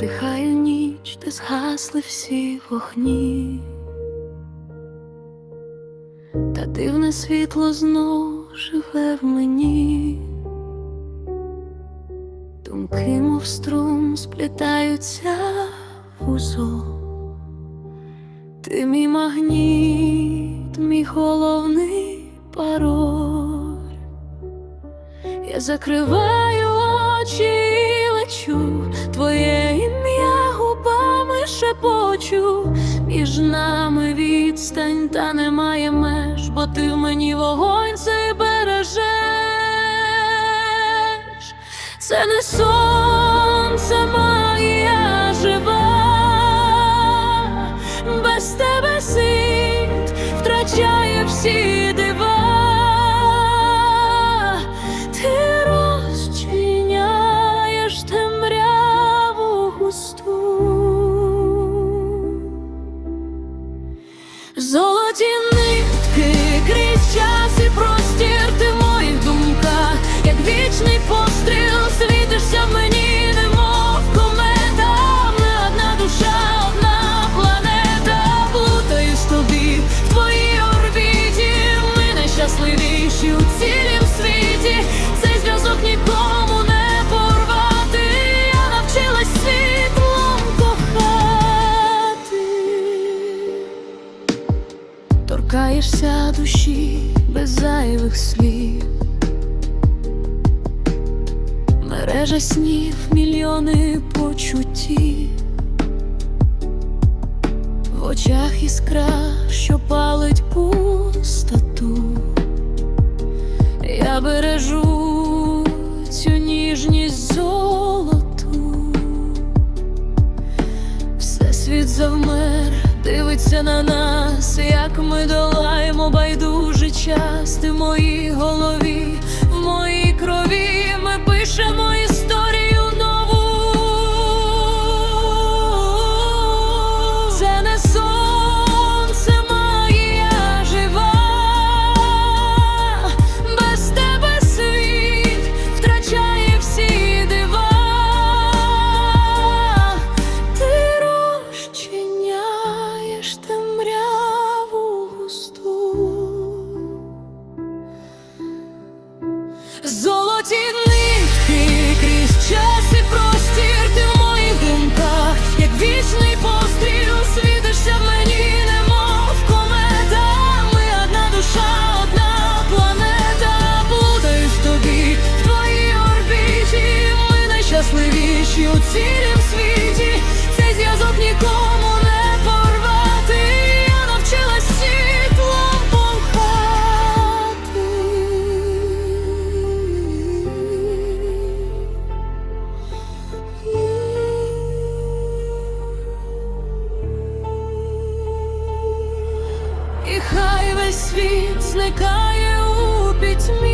де згасли всі вогні, та дивне світло знов живе в мені, думки, мов струм, сплітаються в узол. Ти мій магніт, мій головний пароль. Я закриваю очі і лечу, твоє шепочу, між нами відстань, та немає меж, бо ти в мені вогонь цей бережеш. Це не сон, це магія жива, без тебе світ втрачає всі Золоті Торкаєшся душі без зайвих слів, мережа снів, мільйони почуттів, в очах іскра, що палить дивиться на нас, як ми долаємо байдужий час. Ти в моїй голові, в моїй крові ми пишемо історію нову. Це не сон, Золоті нитки крізь час і простір, ти в моїх думках, як вічний постріл, світишся в мені, немов комета. Ми одна душа, одна планета, плутаюсь тобі, в орбіті, ми найщасливіші у цілім весь світ зникає у пітьмі.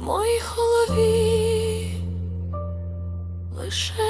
моїй голові лише.